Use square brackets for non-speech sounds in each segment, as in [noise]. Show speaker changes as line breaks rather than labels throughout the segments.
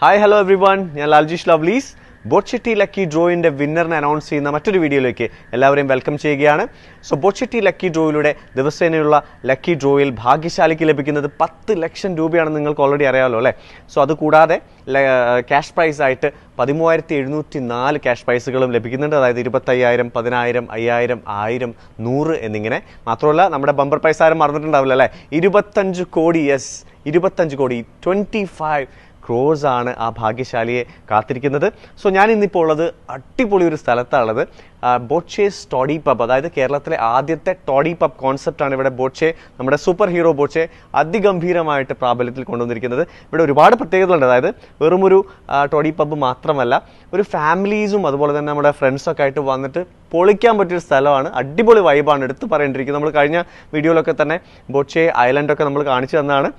Hi hello every one ഞാൻ ലാൽജിഷ് ലവ്ലീസ്. ബോട്ട്ഷെട്ടി lucky ഡ്രോയിന്റെ വിന്നറിനെ announce ചെയ്യുന്ന മറ്റൊരു വീഡിയോയിലേക്ക് എല്ലാവരെയും വെൽക്കം ചെയ്യുകയാണ്. സോ ബോട്ട്ഷെട്ടി ലക്കി ഡ്രോയിലൂടെ ദിവസേനയുള്ള ലക്കി ഡ്രോയിൽ ഭാഗ്യശാലിക്ക് ലഭിക്കുന്നത് പത്ത് ലക്ഷം രൂപയാണെന്ന് നിങ്ങൾക്ക് ഓൾറെഡി അറിയാമല്ലോ അല്ലേ? സോ അതുകൂടാതെ ക്യാഷ് പ്രൈസ് ആയിട്ട് പതിമൂവായിരത്തി എഴുന്നൂറ്റി നാല് ക്യാഷ് പ്രൈസുകളും ലഭിക്കുന്നുണ്ട്. അതായത് ഇരുപത്തയ്യായിരം പതിനായിരം അയ്യായിരം ആയിരം നൂറ് എന്നിങ്ങനെ. മാത്രമല്ല നമ്മുടെ ബമ്പർ പ്രൈസ് ആരും മറന്നിട്ടുണ്ടാവില്ല അല്ലേ? ഇരുപത്തഞ്ച് കോടി യെസ് ഇരുപത്തഞ്ച് കോടി ട്വന്റി ഫൈവ് ക്രോസ് ആണ് ആ ഭാഗ്യശാലിയെ കാത്തിരിക്കുന്നത്. സോ ഞാൻ ഇന്നിപ്പോൾ ഉള്ളത് അടിപൊളി ഒരു സ്ഥലത്താണുള്ളത്. ബോട്ട്ഷേസ് സ്റ്റോഡി പബ് അതായത് കേരളത്തിലെ ആദ്യത്തെ ടോഡി പബ് കോൺസെപ്റ്റാണ് ഇവിടെ ബോച്ചെ നമ്മുടെ സൂപ്പർ ഹീറോ ബോച്ചെ അതിഗംഭീരമായിട്ട് പ്രാബല്യത്തിൽ കൊണ്ടുവന്നിരിക്കുന്നത്. ഇവിടെ ഒരുപാട് പ്രത്യേകതകളുണ്ട്. അതായത് വെറുമൊരു ടോഡി പബ് മാത്രമല്ല ഒരു ഫാമിലീസും അതുപോലെ തന്നെ നമ്മുടെ ഫ്രണ്ട്സൊക്കെ ആയിട്ട് വന്നിട്ട് പൊളിക്കാൻ പറ്റിയൊരു സ്ഥലമാണ്. അടിപൊളി വൈബാണ് എടുത്ത് പറയേണ്ടിയിരിക്കുന്നത്. നമ്മൾ കഴിഞ്ഞ വീഡിയോയിലൊക്കെ തന്നെ ബോച്ചെ ഐലൻഡൊക്കെ നമ്മൾ കാണിച്ചു തന്നതാണ്.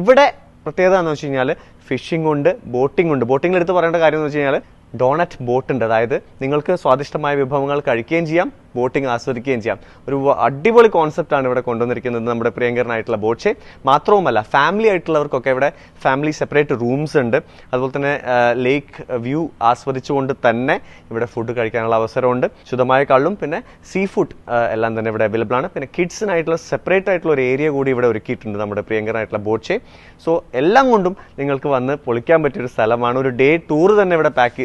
ഇവിടെ പ്രത്യേകത എന്ന് വെച്ച് കഴിഞ്ഞാൽ ഫിഷിംഗ് ഉണ്ട് ബോട്ടിംഗ് ഉണ്ട്. ബോട്ടിംഗിൽ എടുത്ത് പറയേണ്ട കാര്യം എന്ന് വെച്ച് കഴിഞ്ഞാൽ ഡോണറ്റ് ബോട്ട് ഉണ്ട്. അതായത് നിങ്ങൾക്ക് സ്വാദിഷ്ടമായ വിഭവങ്ങൾ കഴിക്കുകയും ചെയ്യാം. ബോട്ടിംഗ് ആസ്വദിക്കുകയും ചെയ്യാം. ഒരു അടിപൊളി കോൺസെപ്റ്റ് ആണ് ഇവിടെ കൊണ്ടുവന്നിരിക്കുന്നത് നമ്മുടെ പ്രിയങ്കരനായിട്ടുള്ള ബോട്ട്ഷെ മാത്രവുമല്ല ഫാമിലി ആയിട്ടുള്ളവർക്കൊക്കെ ഇവിടെ ഫാമിലി സെപ്പറേറ്റ് റൂംസ് ഉണ്ട്. അതുപോലെ തന്നെ ലേക്ക് വ്യൂ ആസ്വദിച്ചുകൊണ്ട് തന്നെ ഇവിടെ ഫുഡ് കഴിക്കാനുള്ള അവസരമുണ്ട്. ശുദ്ധമായ കള്ളും പിന്നെ സീ ഫുഡ് എല്ലാം തന്നെ ഇവിടെ അവൈലബിൾ ആണ്. പിന്നെ കിഡ്സിനായിട്ടുള്ള സെപ്പറേറ്റ് ആയിട്ടുള്ള ഒരു ഏരിയ കൂടി ഇവിടെ ഒരുക്കിയിട്ടുണ്ട് നമ്മുടെ പ്രിയങ്കരനായിട്ടുള്ള ബോട്ട്ഷെ സോ എല്ലാം കൊണ്ടും നിങ്ങൾക്ക് വന്ന് പൊളിക്കാൻ പറ്റിയൊരു സ്ഥലമാണ്. ഒരു ഡേ ടൂർ തന്നെ ഇവിടെ പാക്ക്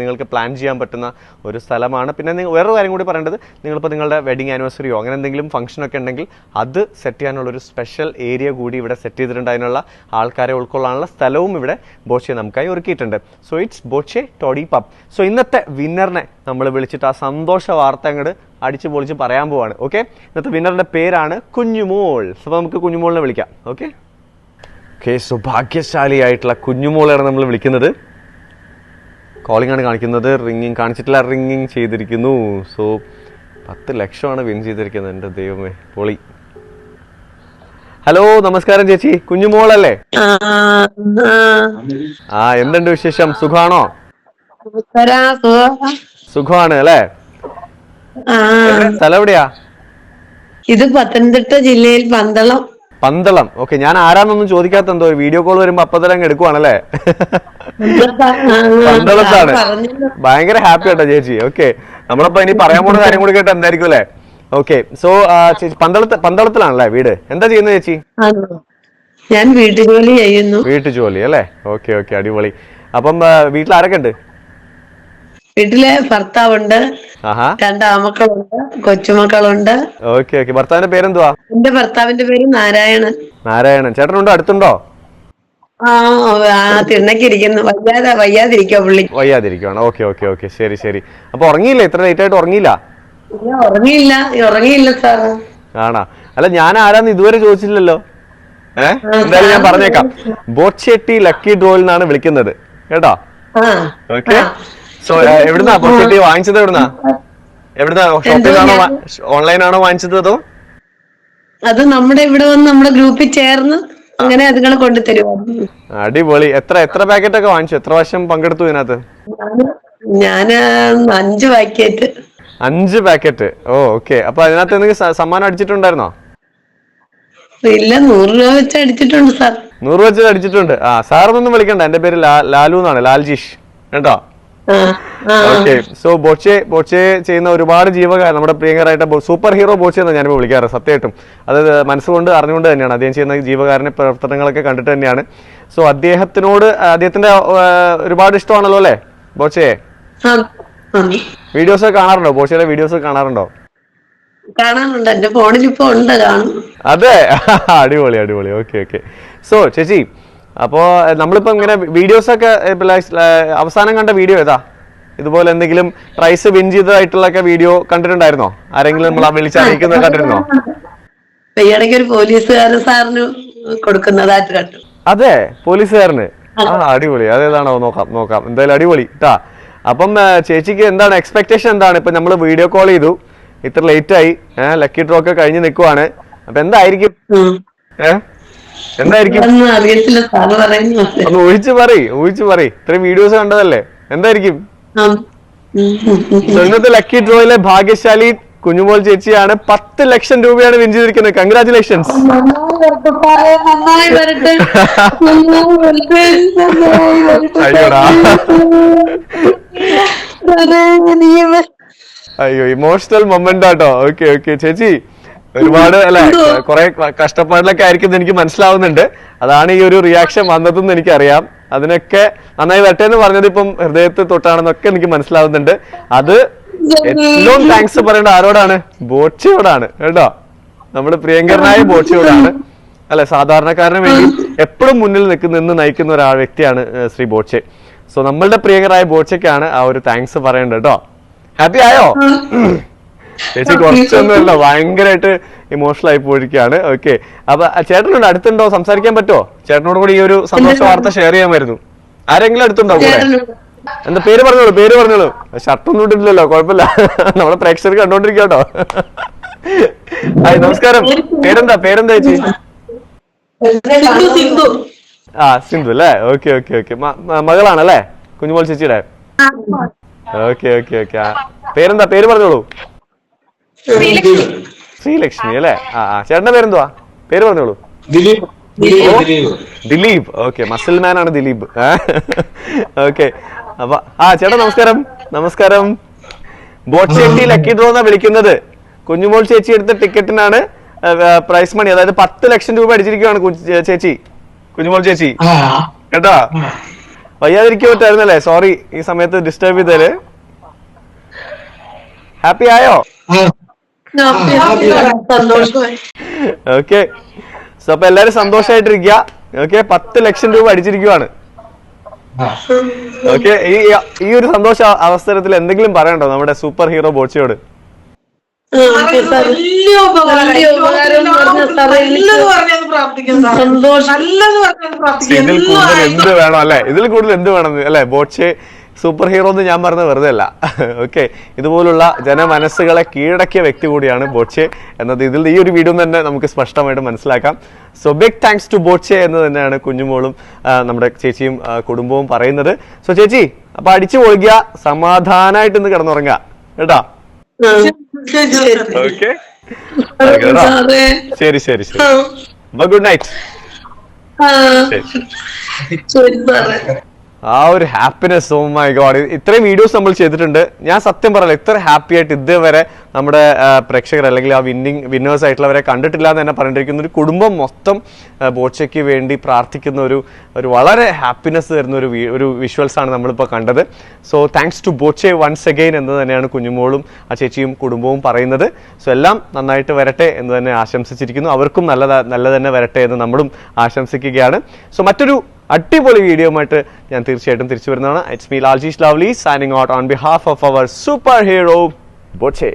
നിങ്ങൾക്ക് പ്ലാൻ ചെയ്യാൻ പറ്റുന്ന ഒരു സ്ഥലമാണ്. പിന്നെ വേറൊരു കാര്യം കൂടി പറയേണ്ടത് നിങ്ങളിപ്പോൾ നിങ്ങളുടെ വെഡിങ് ആനിവേഴ്സറിയോ അങ്ങനെ എന്തെങ്കിലും ഫംഗ്ഷനൊക്കെ ഉണ്ടെങ്കിൽ അത് സെറ്റ് ചെയ്യാനുള്ള ഒരു സ്പെഷ്യൽ ഏരിയ കൂടി ഇവിടെ സെറ്റ് ചെയ്തിട്ടുണ്ട്. അതിനുള്ള ആൾക്കാരെ ഉൾക്കൊള്ളാനുള്ള സ്ഥലവും ഇവിടെ ബോച്ചെ നമുക്കായി ഒരുക്കിയിട്ടുണ്ട്. So it's Boche toddy pub so ഇന്നത്തെ വിന്നറിനെ നമ്മൾ വിളിച്ചിട്ട് ആ സന്തോഷ വാർത്ത അങ്ങോട്ട് അടിച്ചു പൊളിച്ച് പറയാൻ പോവാണ്. ഓക്കെ ഇന്നത്തെ വിന്നറിന്റെ പേരാണ് കുഞ്ഞുമോൾ. അപ്പോൾ നമുക്ക് കുഞ്ഞുമോളിനെ വിളിക്കാം. ഓക്കെ ഓക്കെ സൗഭാഗ്യശാലിയായിട്ടുള്ള കുഞ്ഞുമോളെയാണ് നമ്മൾ വിളിക്കുന്നത്. കോളിംഗ് ആണ് കാണിക്കുന്നത്. റിങ്ങിങ് കാണിച്ചിട്ടില്ല. റിങ്ങിങ് ചെയ്തിരിക്കുന്നു. സോ പത്ത് ലക്ഷമാണ് വിൻ ചെയ്തിരിക്കുന്നത് എന്റെ ദൈവമേ. പൊളി. ഹലോ നമസ്കാരം ചേച്ചി. കുഞ്ഞുമോളല്ലേ
ആ,
എന്തുണ്ട് വിശേഷം? സുഖാണോ?
സുഖാണ്?
സുഖമാണ് അല്ലേ? സ്ഥലം എവിടെയാ?
ഇത് പത്തനംതിട്ട ജില്ലയിൽ പന്തളം.
പന്തളം. ഓക്കെ ഞാൻ ആരാന്നൊന്നും ചോദിക്കാത്ത എന്തോ വീഡിയോ കോൾ വരുമ്പോ അപ്പൊ തന്നെ എടുക്കുവാണല്ലേ? പന്തളത്താണ്. ഭയങ്കര ഹാപ്പി ആട്ടോ ചേച്ചി. ഓക്കെ. നമ്മളിപ്പോ ഇനി പറയാൻ പോകുന്ന കാര്യം കൂടി കേട്ട് എന്തായിരിക്കും അല്ലേ? ഓക്കെ സോ ചേച്ചി പന്തളത്ത് പന്തളത്തിലാണല്ലേ വീട്? എന്താ ചെയ്യുന്നത് ചേച്ചി?
ഞാൻ വീട്ടുജോലി ചെയ്യുന്നു.
വീട്ടു ജോലി അല്ലേ? ഓക്കെ ഓക്കെ അടിപൊളി. അപ്പം വീട്ടിൽ ആരൊക്കെ ഉണ്ട്
വീട്ടിലെ ഭർത്താവുണ്ട്.
ആഹാ.
രണ്ട് ആമക്കളുണ്ട് കൊച്ചുമക്കളുണ്ട്.
ഓക്കെ ഓക്കെ ഭർത്താവിന്റെ പേരെന്തുവാ?
എന്റെ ഭർത്താവിന്റെ പേര് നാരായണൻ.
നാരായണൻ. ചേട്ടനുണ്ടോ? അടുത്തുണ്ടോ? വയ്യാതിരിക്കുവാണ്. Okay okay okay. ശരി ശരി. അപ്പൊ ഉറങ്ങിയില്ല? ഇത്ര ലേറ്റ് ആയിട്ട് ഉറങ്ങിയില്ല?
ഉറങ്ങിയില്ല. ഉറങ്ങിയില്ല സാർ
ആണാ. അല്ല ഞാൻ ആരാന്ന് ഇതുവരെ ചോദിച്ചില്ലല്ലോ? ഏ? എന്തായാലും ഞാൻ പറഞ്ഞേക്കാം. ബോട്ട്ഷെട്ടി ലക്കി ഡ്രോയിൽ നിന്നാണ് വിളിക്കുന്നത്. കേട്ടോ? ഓക്കെ. സോ എവിടുന്നാ? ബോട്ട്ഷെട്ടി വാങ്ങിച്ചത് എവിടുന്നാ? എവിടുന്നാ? ഷോപ്പിൽ ആണോ ഓൺലൈൻ ആണോ വാങ്ങിച്ചത് അതോ?
അത് നമ്മുടെ ഇവിടെ വന്ന് നമ്മുടെ ഗ്രൂപ്പിൽ ചേർന്ന് അങ്ങനെ അതുങ്ങൾ കൊണ്ടുതരും
അടിപൊളി. എത്ര എത്ര പാക്കറ്റ് ഒക്കെ വാങ്ങിച്ചു? എത്ര വർഷം പങ്കെടുത്തു ഇതിനകത്ത്?
ഞാൻ അഞ്ച് പാക്കറ്റ്
അഞ്ച് പാക്കറ്റ് ഓ ഓക്കെ അപ്പൊ അതിനകത്ത് എന്തെങ്കിലും സമ്മാനം അടിച്ചിട്ടുണ്ടായിരുന്നോ?
ഇല്ല നൂറ് രൂപ വെച്ച് അടിച്ചിട്ടുണ്ട് സാർ.
നൂറ് വെച്ച് അടിച്ചിട്ടുണ്ട്. ആ സാറൊന്നും വിളിക്കണ്ട. എന്റെ പേര് ലാലു എന്നാണ്. ലാൽജീഷ്. കേട്ടോ? ഓക്കെ സോ ബോച്ചെ ബോച്ചെ ചെയ്യുന്ന ഒരുപാട് ജീവകാര നമ്മുടെ പ്രിയങ്കരായിട്ട് സൂപ്പർ ഹീറോ ബോച്ചെ എന്ന് ഞാനിപ്പോൾ വിളിക്കാറ് സത്യമായിട്ടും അത് മനസ്സുകൊണ്ട് അറിഞ്ഞുകൊണ്ട് തന്നെയാണ്. അദ്ദേഹം ചെയ്യുന്ന ജീവകാരന്റെ പ്രവർത്തനങ്ങളൊക്കെ കണ്ടിട്ട് തന്നെയാണ്. സോ അദ്ദേഹത്തിനോട് അദ്ദേഹത്തിന്റെ ഒരുപാട് ഇഷ്ടമാണല്ലോ അല്ലേ ബോച്ചയെ. വീഡിയോസ് ഒക്കെ കാണാറുണ്ടോ? ബോച്ചയുടെ വീഡിയോസ് കാണാറുണ്ടോ?
കാണാനുണ്ട് എന്റെ ഫോണിൽ ഇപ്പൊ ഉണ്ട് കാണും.
അതെ. [laughs] അടിപൊളി അടിപൊളി. Okay okay. സോ ചേച്ചി അപ്പോ നമ്മളിപ്പോ ഇങ്ങനെ വീഡിയോസ് ഒക്കെ ഇപ്പൊ അവസാനം കണ്ട വീഡിയോ ഏതാ? ഇതുപോലെ എന്തെങ്കിലും പ്രൈസ് വിൻ ചെയ്തതായിട്ടുള്ള വീഡിയോ കണ്ടിട്ടുണ്ടായിരുന്നോ? ആരെങ്കിലും നമ്മൾ വിളിച്ച് അറിയിക്കുന്നത് കണ്ടിരുന്നോ
ഈ ഒരു പോലീസുകാരൻ സാറിന് കൊടുക്കുന്നതായിട്ട് കണ്ടു.
അതെ പോലീസുകാരന്. ആ അടിപൊളി. അതേതാണോ? നോക്കാം നോക്കാം. എന്തായാലും അടിപൊളി ട്ടാ. അപ്പം ചേച്ചിക്ക് എന്താണ് എക്സ്പെക്ടേഷൻ എന്താണ്? ഇപ്പൊ നമ്മൾ വീഡിയോ കോൾ ചെയ്തു. ഇത്ര ലേറ്റ് ആയി. ലക്കി ഡ്രോ ഒക്കെ കഴിഞ്ഞ് നിൽക്കുവാണ് അപ്പൊ എന്തായിരിക്കും? ഏഹ് എന്തായിരിക്കും?
അറിയത്തില്ല. സാറ് പറയുന്നു.
ഒന്ന് ഊഹിച്ച് പറയ് ഊഹിച്ച് പറയ്. ഇത്രയും വീഡിയോസ് കണ്ടതല്ലേ? എന്തായിരിക്കും? സ്വന്തത്തെ ലക്കി ഡ്രോയിലെ ഭാഗ്യശാലി കുഞ്ഞുമോൾ ചേച്ചിയാണ് പത്ത് ലക്ഷം രൂപയാണ് വിൻ ചെയ്തിരിക്കുന്നത്. കൺഗ്രാചുലേഷൻസ് അയ്യോ ഇമോഷണൽ മൊമെന്റ് ആട്ടോ. ഓക്കെ ഓക്കെ ചേച്ചി ഒരുപാട് അല്ലെ കുറെ കഷ്ടപ്പാടിലൊക്കെ ആയിരിക്കും എന്ന് എനിക്ക് മനസ്സിലാവുന്നുണ്ട്. അതാണ് ഈ ഒരു റിയാക്ഷൻ വന്നതെന്ന് എനിക്കറിയാം. അതിനൊക്കെ നന്നായി വരട്ടെ എന്ന് പറഞ്ഞത് ഇപ്പം ഹൃദയത്തിൽ തൊട്ടാണെന്നൊക്കെ എനിക്ക് മനസ്സിലാവുന്നുണ്ട്. അത് ഏറ്റവും താങ്ക്സ് പറയേണ്ട ആരോടാണ്? ബോച്ചയോടാണ്. കേട്ടോ? നമ്മുടെ പ്രിയങ്കരനായ ബോച്ചയോടാണ്. അല്ലെ സാധാരണക്കാരന് വേണ്ടി എപ്പോഴും മുന്നിൽ നിൽക്കുന്ന നിന്ന് നയിക്കുന്ന ഒരാൾ വ്യക്തിയാണ് ശ്രീ ബോച്ചെ. സോ നമ്മളുടെ പ്രിയങ്കരായ ബോച്ചയ്ക്കാണ് ആ ഒരു താങ്ക്സ് പറയേണ്ടത് കേട്ടോ. ഹാപ്പി ആയോ? ചേച്ചി കുറച്ചൊന്നുമല്ല ഭയങ്കരമായിട്ട് ഇമോഷണൽ ആയി പോയിരിക്കുകയാണ്. ഓക്കെ അപ്പൊ ചേട്ടനോട് ചേട്ടനുണ്ട് അടുത്തുണ്ടോ? സംസാരിക്കാൻ പറ്റുമോ? ചേട്ടനോട് കൂടി ഈ ഒരു സന്തോഷ വാർത്ത ഷെയർ ചെയ്യാമായിരുന്നു. ആരെങ്കിലും അടുത്തുണ്ടോ കൂടെ? എന്താ പേര് പറഞ്ഞോളൂ പേര് പറഞ്ഞോളൂ. ഷർട്ടൊന്നും ഇട്ടിട്ടില്ലല്ലോ കുഴപ്പമില്ല. നമ്മളെ പ്രേക്ഷകർ കണ്ടോണ്ടിരിക്കട്ടോ ഹായ് നമസ്കാരം. പേരെന്താ പേരെന്താ ചേച്ചി? ആ സിന്ധു അല്ലേ? ഓക്കെ ഓക്കെ ഓക്കെ മകളാണല്ലേ? കുഞ്ഞുമോൾ ചേച്ചിയുടെ? ഓക്കെ ഓക്കെ ഓക്കെ പേരെന്താ പേര് പറഞ്ഞോളൂ. ശ്രീലക്ഷ്മി. അല്ലേ? ആ ആ. ചേട്ടന്റെ പേരെന്തുവാ? പേര് പറഞ്ഞോളൂ.
Dileep. Dileep.
Okay muscle man ആണ് ദിലീപ്. ഓക്കെ അപ്പൊ ആ ചേട്ടാ നമസ്കാരം. നമസ്കാരം. ബോട്ട് ചേട്ടി ലക്കി ഡ്രോ എന്നാ വിളിക്കുന്നത്. കുഞ്ഞുമോൾ ചേച്ചി എടുത്ത ടിക്കറ്റിനാണ് പ്രൈസ് മണി. അതായത് പത്ത് ലക്ഷം രൂപ അടിച്ചിരിക്കുകയാണ് കുഞ്ഞ് ചേച്ചി. കുഞ്ഞുമോൾ ചേച്ചി. കേട്ടോ? വയ്യാതിരിക്കാൻ പറ്റായിരുന്നല്ലേ? സോറി ഈ സമയത്ത് ഡിസ്റ്റർബ് ചെയ്തേൽ. ഹാപ്പി ആയോ? ഓക്കെ സോ അപ്പൊ എല്ലാരും സന്തോഷമായിട്ടിരിക്കുക ഓക്കെ പത്ത് ലക്ഷം രൂപ അടിച്ചിരിക്കുവാണ്. ഓക്കെ ഈ ഈ ഒരു സന്തോഷ അവസരത്തിൽ എന്തെങ്കിലും പറയണ്ടോ നമ്മുടെ സൂപ്പർ ഹീറോ ബോച്ചയോട്. ഇതിൽ കൂടുതൽ എന്ത് വേണം അല്ലെ? ഇതിൽ കൂടുതൽ എന്ത് വേണം അല്ലെ ബോച്ചെ? സൂപ്പർ ഹീറോ എന്ന് ഞാൻ പറഞ്ഞത് വെറുതെ അല്ല ഓക്കെ ഇതുപോലുള്ള ജനമനസ്സുകളെ കീഴടക്കിയ വ്യക്തി കൂടിയാണ് ബോച്ചെ എന്നത്. ഇതിൽ ഈ ഒരു വീഡിയോ തന്നെ നമുക്ക് സ്പഷ്ടമായിട്ട് മനസ്സിലാക്കാം. So big thanks to Boche എന്ന് തന്നെയാണ് കുഞ്ഞുമോളും നമ്മുടെ ചേച്ചിയും കുടുംബവും പറയുന്നത്. സോ ചേച്ചി അപ്പൊ അടിച്ചു പൊളിക്കുക സമാധാനമായിട്ട് ഇന്ന് കിടന്നുറങ്ങുക. കേട്ടാ?
ശരി, ശരി.
ഓക്കെ ശരി ശരി ശരി. ഗുഡ് നൈറ്റ് ശരി ആ ഒരു ഹാപ്പിനെസ് ഓ മൈ ഗോഡ് ഇത്രയും വീഡിയോസ് നമ്മൾ ചെയ്തിട്ടുണ്ട്. ഞാൻ സത്യം പറയല ഇത്ര ഹാപ്പി ആയിട്ട് ഇതുവരെ നമ്മുടെ പ്രേക്ഷകർ അല്ലെങ്കിൽ ആ വിന്നിങ് വിന്നേഴ്സ് ആയിട്ടുള്ളവരെ കണ്ടിട്ടില്ല എന്ന് തന്നെ പറഞ്ഞിരിക്കുന്ന. ഒരു കുടുംബം മൊത്തം ബോച്ചയ്ക്ക് വേണ്ടി പ്രാർത്ഥിക്കുന്ന ഒരു ഒരു വളരെ ഹാപ്പിനെസ് തരുന്ന ഒരു ഒരു വിഷ്വൽസ് ആണ് നമ്മളിപ്പോൾ കണ്ടത്. So thanks to Boche once again എന്ന് തന്നെയാണ് കുഞ്ഞുമോളും ആ ചേച്ചിയും കുടുംബവും പറയുന്നത്. സോ എല്ലാം നന്നായിട്ട് വരട്ടെ എന്ന് തന്നെ ആശംസിച്ചിരിക്കുന്നു. അവർക്കും നല്ലതാ നല്ല തന്നെ വരട്ടെ എന്ന് നമ്മളും ആശംസിക്കുകയാണ്. സോ മറ്റൊരു അടിപൊളി വീഡിയോ ആയിട്ട് ഞാൻ തീർച്ചയായിട്ടും തിരിച്ചു വരുന്നതാണ്. It's me Laljeesh lovely signing out on behalf of our super hero Boche